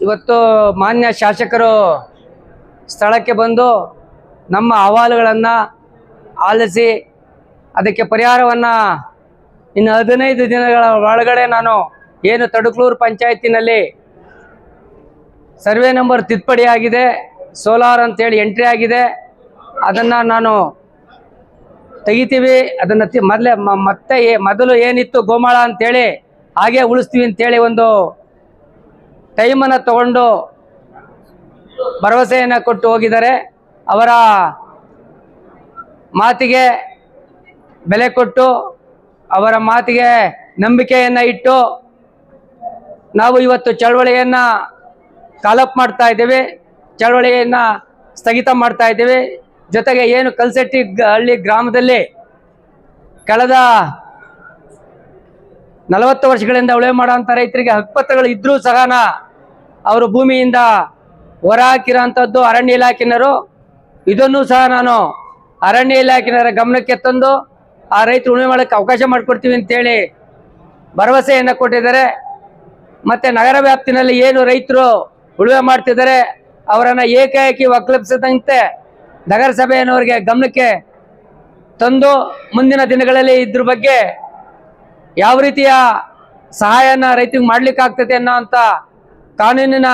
ಇವತ್ತು ಮಾನ್ಯ ಶಾಸಕರು ಸ್ಥಳಕ್ಕೆ ಬಂದು ನಮ್ಮ ಅಹವಾಲುಗಳನ್ನು ಆಲಿಸಿ ಅದಕ್ಕೆ ಪರಿಹಾರವನ್ನು ಇನ್ನು ಹದಿನೈದು ದಿನಗಳ ಒಳಗಡೆ ನಾನು ಏನು ತಡುಕ್ಲೂರು ಪಂಚಾಯತಿನಲ್ಲಿ ಸರ್ವೆ ನಂಬರ್ ತಿದ್ದುಪಡಿ ಆಗಿದೆ, ಸೋಲಾರ್ ಅಂತೇಳಿ ಎಂಟ್ರಿ ಆಗಿದೆ, ಅದನ್ನು ನಾನು ತೆಗಿತೀವಿ, ಅದನ್ನು ಮೊದಲೇ ಮತ್ತೆ ಮೊದಲು ಏನಿತ್ತು ಗೋಮಾಳ ಅಂತೇಳಿ ಹಾಗೆ ಉಳಿಸ್ತೀವಿ ಅಂತೇಳಿ ಒಂದು ಟೈಮನ್ನು ತಗೊಂಡು ಭರವಸೆಯನ್ನು ಕೊಟ್ಟು ಹೋಗಿದ್ದಾರೆ. ಅವರ ಮಾತಿಗೆ ಬೆಲೆ ಕೊಟ್ಟು, ಅವರ ಮಾತಿಗೆ ನಂಬಿಕೆಯನ್ನು ಇಟ್ಟು ನಾವು ಇವತ್ತು ಚಳವಳಿಯನ್ನು ಕಾಲಪ್ ಮಾಡ್ತಾ ಇದ್ದೇವೆ. ಚಳವಳಿಯನ್ನು ಸ್ಥಗಿತ ಮಾಡ್ತಾ ಇದ್ದೇವೆ. ಜೊತೆಗೆ ಏನು ಕಲ್ಸೆಟ್ಟಿ ಹಳ್ಳಿ ಗ್ರಾಮದಲ್ಲಿ ಕಳೆದ ನಲವತ್ತು ವರ್ಷಗಳಿಂದ ಉಳಿವೆ ಮಾಡೋಂಥ ರೈತರಿಗೆ ಹಕ್ಕುಪತ್ರಗಳು ಇದ್ರೂ ಸಹನ ಅವರು ಭೂಮಿಯಿಂದ ಹೊರ ಹಾಕಿರೋಂಥದ್ದು ಅರಣ್ಯ ಇಲಾಖೆನರು ಇದನ್ನು ಸಹ ನಾನು ಅರಣ್ಯ ಇಲಾಖೆನರ ಗಮನಕ್ಕೆ ತಂದು ಆ ರೈತರು ಉಳುಮೆ ಮಾಡೋಕ್ಕೆ ಅವಕಾಶ ಮಾಡಿಕೊಡ್ತೀವಿ ಅಂತೇಳಿ ಭರವಸೆಯನ್ನು ಕೊಟ್ಟಿದ್ದಾರೆ. ಮತ್ತೆ ನಗರ ವ್ಯಾಪ್ತಿನಲ್ಲಿ ಏನು ರೈತರು ಉಳುಮೆ ಮಾಡ್ತಿದ್ದಾರೆ, ಅವರನ್ನು ಏಕಾಏಕಿ ಒಕ್ಕಲಿಸದಂತೆ ನಗರಸಭೆಯನ್ನವರಿಗೆ ಗಮನಕ್ಕೆ ತಂದು ಮುಂದಿನ ದಿನಗಳಲ್ಲಿ ಇದ್ರ ಬಗ್ಗೆ ಯಾವ ರೀತಿಯ ಸಹಾಯನ ರೈತರಿಗೆ ಮಾಡ್ಲಿಕ್ಕೆ ಆಗ್ತದೆ ಅನ್ನೋ ಅಂತ ಕಾನೂನಿನ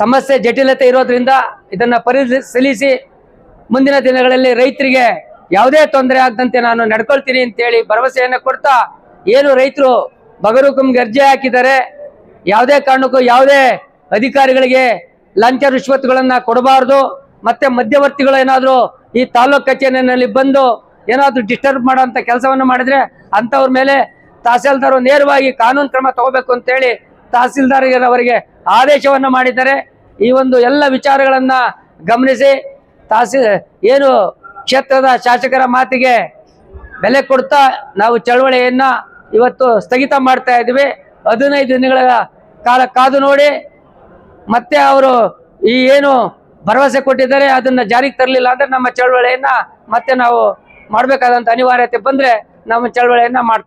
ಸಮಸ್ಯೆ ಜಟಿಲತೆ ಇರೋದ್ರಿಂದ ಇದನ್ನ ಪರಿಶೀಲಿಸಿ ಮುಂದಿನ ದಿನಗಳಲ್ಲಿ ರೈತರಿಗೆ ಯಾವುದೇ ತೊಂದರೆ ಆಗದಂತೆ ನಾನು ನಡ್ಕೊಳ್ತೀನಿ ಅಂತೇಳಿ ಭರವಸೆಯನ್ನು ಕೊಡ್ತಾ ಏನು ರೈತರು ಬಗರುಕುಂಗೆ ಅರ್ಜಿ ಹಾಕಿದ್ದಾರೆ, ಯಾವುದೇ ಕಾರಣಕ್ಕೂ ಯಾವುದೇ ಅಧಿಕಾರಿಗಳಿಗೆ ಲಂಚ ರಿಶ್ವತ್ಗಳನ್ನ ಕೊಡಬಾರ್ದು, ಮತ್ತೆ ಮಧ್ಯವರ್ತಿಗಳು ಏನಾದರೂ ಈ ತಾಲೂಕ್ ಕಚೇರಿನಲ್ಲಿ ಬಂದು ಏನಾದರೂ ಡಿಸ್ಟರ್ಬ್ ಮಾಡೋಂಥ ಕೆಲಸವನ್ನು ಮಾಡಿದ್ರೆ ಅಂಥವ್ರ ಮೇಲೆ ತಹಸೀಲ್ದಾರ್ ನೇರವಾಗಿ ಕಾನೂನು ಕ್ರಮ ತಗೋಬೇಕು ಅಂತೇಳಿ ತಹಸೀಲ್ದಾರ್ ಅವರಿಗೆ ಆದೇಶವನ್ನು ಮಾಡಿದ್ದಾರೆ ಈ ಒಂದು ಎಲ್ಲ ವಿಚಾರಗಳನ್ನು ಗಮನಿಸಿ ತಹಸೀಲ್ ಏನು ಕ್ಷೇತ್ರದ ಶಾಸಕರ ಮಾತಿಗೆ ಬೆಲೆ ಕೊಡ್ತಾ ನಾವು ಚಳವಳಿಯನ್ನ ಇವತ್ತು ಸ್ಥಗಿತ ಮಾಡ್ತಾ ಇದ್ದೀವಿ. ಹದಿನೈದು ದಿನಗಳ ಕಾಲ ಕಾದು ನೋಡಿ ಮತ್ತೆ ಅವರು ಈ ಏನು ಭರವಸೆ ಕೊಟ್ಟಿದ್ದಾರೆ ಅದನ್ನು ಜಾರಿಗೆ ತರಲಿಲ್ಲ ಅಂದ್ರೆ ನಮ್ಮ ಚಳವಳಿಯನ್ನ ಮತ್ತೆ ನಾವು ಮಾಡಬೇಕಾದಂಥ ಅನಿವಾರ್ಯತೆ ಬಂದ್ರೆ ನಮ್ಮ ಚಳವಳಿಯನ್ನ ಮಾಡ್ತೀವಿ